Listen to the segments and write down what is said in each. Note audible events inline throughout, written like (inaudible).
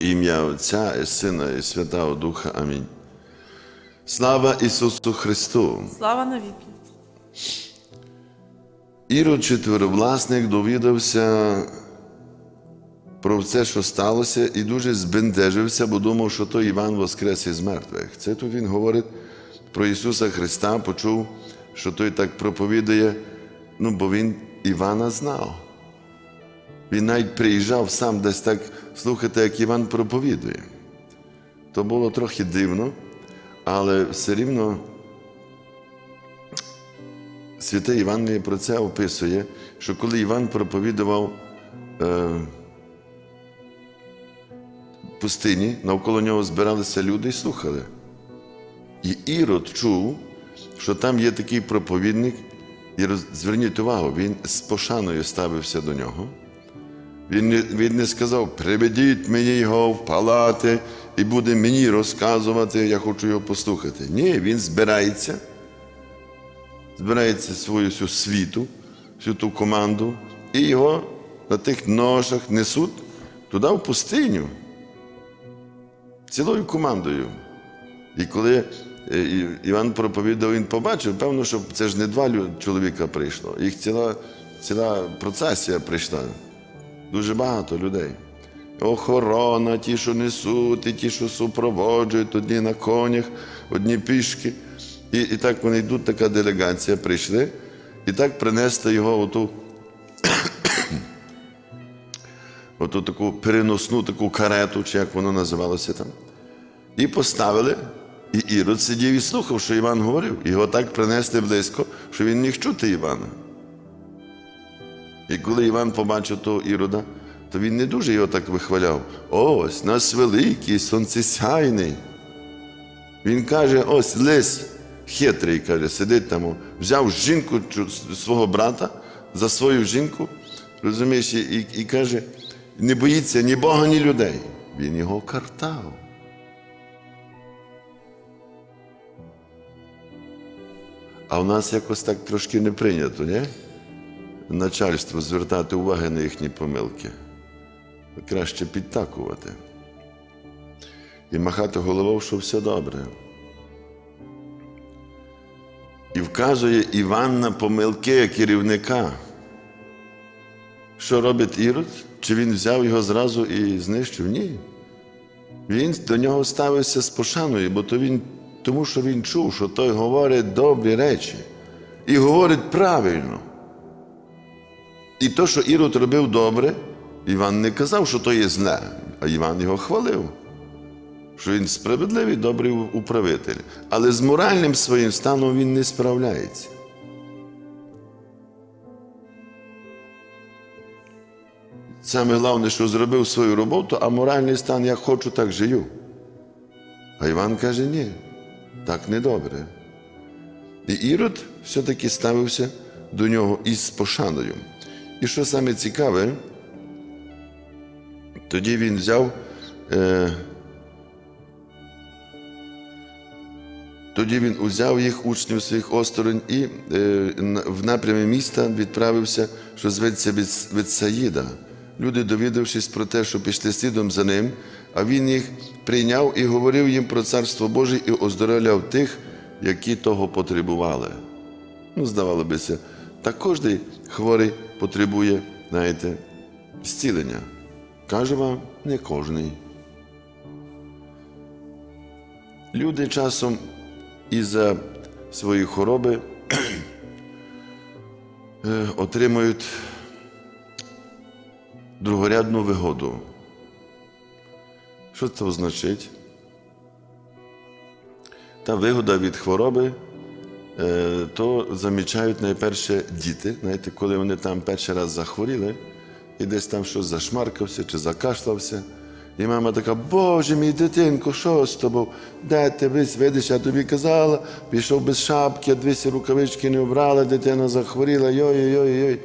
Ім'я Отця і Сина і Святого Духа. Амінь. Слава Ісусу Христу! Слава навіки. Ірод четверовласник довідався про все, що сталося, і дуже збентежився, бо думав, що то Іван воскрес із мертвих. Це тут він говорить про Ісуса Христа, почув, що той так проповідує, ну, бо він Івана знав. Він навіть приїжджав сам десь так слухати, як Іван проповідує. То було трохи дивно, але все рівно Святе Євангеліє про це описує, що коли Іван проповідував е, пустині, навколо нього збиралися люди і слухали. І Ірод чув, що там є такий проповідник, і роз... зверніть увагу, він з пошаною ставився до нього. Він не, він не сказав, приведіть мені його в палати і буде мені розказувати, я хочу його послухати. Ні, він збирається збирається свою всю світу, всю ту команду, і його на тих ношах несуть туди в пустиню. Цілою командою. І коли е, Іван проповідав, він побачив, певно, що це ж не два чоловіка прийшло. Їх ціла, ціла процесія прийшла. Дуже багато людей. Охорона, ті, що несуть, і ті, що супроводжують, одні на конях, одні пішки. І, і так вони йдуть, така делегація прийшли, і так принесли його оту, (coughs) оту таку переносну таку карету, чи як воно називалося там. І поставили, і Ірод сидів і слухав, що Іван говорив. Його так принесли близько, що він міг чути Івана. І коли Іван побачив того Ірода, то він не дуже його так вихваляв. Ось нас великий, сонцесяйний. Він каже: ось лис хитрий, каже, сидить там, взяв жінку свого брата за свою жінку, розумієш, і, і, каже, не боїться ні Бога, ні людей. Він його картав. А в нас якось так трошки не прийнято, ні? Начальство звертати увагу на їхні помилки. Краще підтакувати. І махати головою, що все добре. І вказує Іван на помилки керівника. Що робить Ірод? Чи він взяв його зразу і знищив? Ні. Він до нього ставився з пошаною, бо то він, тому що він чув, що той говорить добрі речі і говорить правильно. І то, що Ірод робив добре, Іван не казав, що то є зле, а Іван його хвалив що він справедливий, добрий управитель. Але з моральним своїм станом він не справляється. Саме головне, що зробив свою роботу, а моральний стан як хочу, так живу. А Іван каже, ні, так не добре. І Ірод все-таки ставився до нього із пошаною. І що саме цікаве, тоді він взяв. Е, Тоді він узяв їх, учнів своїх осторонь, і е, в напрямі міста відправився, що зветься від, Саїда. Люди, довідавшись про те, що пішли слідом за ним, а він їх прийняв і говорив їм про царство Боже і оздоровляв тих, які того потребували. Ну, здавало бися, та кожний хворий потребує, знаєте, зцілення. Кажу вам, не кожний. Люди часом із-за своєї хвороби (clears throat) е, отримують другорядну вигоду. Що це означить? Та вигода від хвороби, то замічають найперше діти, знаєте, коли вони там перший раз захворіли і десь там щось зашмаркався чи закашлявся. І мама така, Боже мій дитинко, що з тобою? Де ти вись, видиш, я тобі казала, пішов без шапки, двісі рукавички не обрала, дитина захворіла, йой-йой-йой.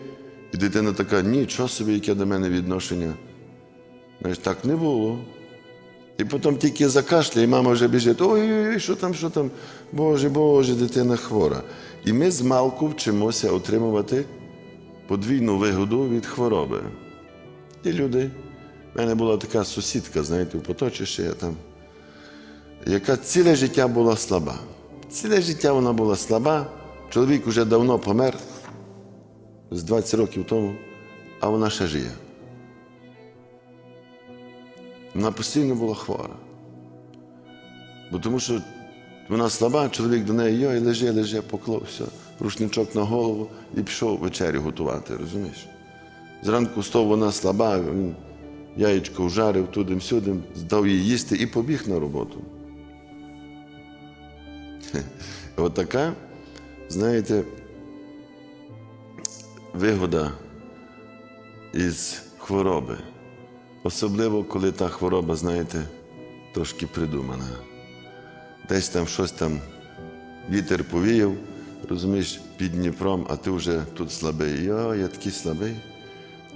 І дитина така, нічого собі, яке до мене відношення. Знаєш, так не було. І потім тільки закашляє, і мама вже біжить, ой-ой-ой, що там, що там, Боже, Боже, дитина хвора. І ми з малку вчимося отримувати подвійну вигоду від хвороби. І люди У мене була така сусідка, знаєте, у Поточище я там, яка ціле життя була слаба. Ціле життя вона була слаба. Чоловік вже давно помер з 20 років тому, а вона ще жиє. Вона постійно була хвора. Бо тому що вона слаба, чоловік до неї йой, лежи, лежи, поклався, рушничок на голову і пішов вечерю готувати, розумієш? Зранку стов вона слаба, він яєчко вжарив туди-сюди, здав їй їсти і побіг на роботу. Отака, знаєте, вигода із хвороби. Особливо, коли та хвороба, знаєте, трошки придумана. Десь там щось там вітер повіяв, розумієш, під Дніпром, а ти вже тут слабий. Йо, я такий слабий.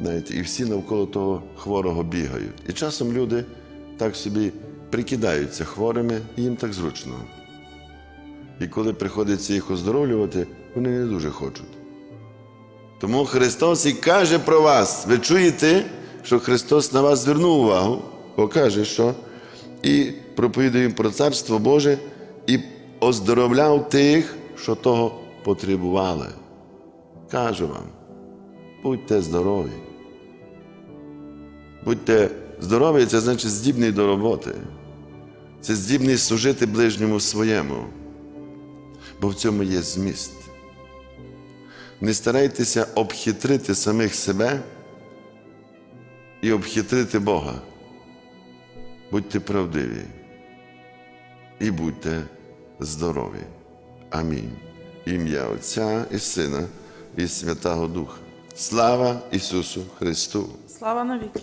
Знаєте, і всі навколо того хворого бігають. І часом люди так собі прикидаються хворими, і їм так зручно. І коли приходиться їх оздоровлювати, вони не дуже хочуть. Тому Христос і каже про вас. Ви чуєте, що Христос на вас звернув увагу, бо каже, що і проповідує їм про Царство Боже, і оздоровляв тих, що того потребували. Кажу вам, будьте здорові. Будьте здорові, це значить здібний до роботи. Це здібний служити ближньому своєму, бо в цьому є зміст. Не старайтеся обхитрити самих себе і обхитрити Бога. Будьте правдиві і будьте здорові. Амінь. Ім'я Отця і Сина і Святого Духа. Слава Ісусу Христу! Слава навіки.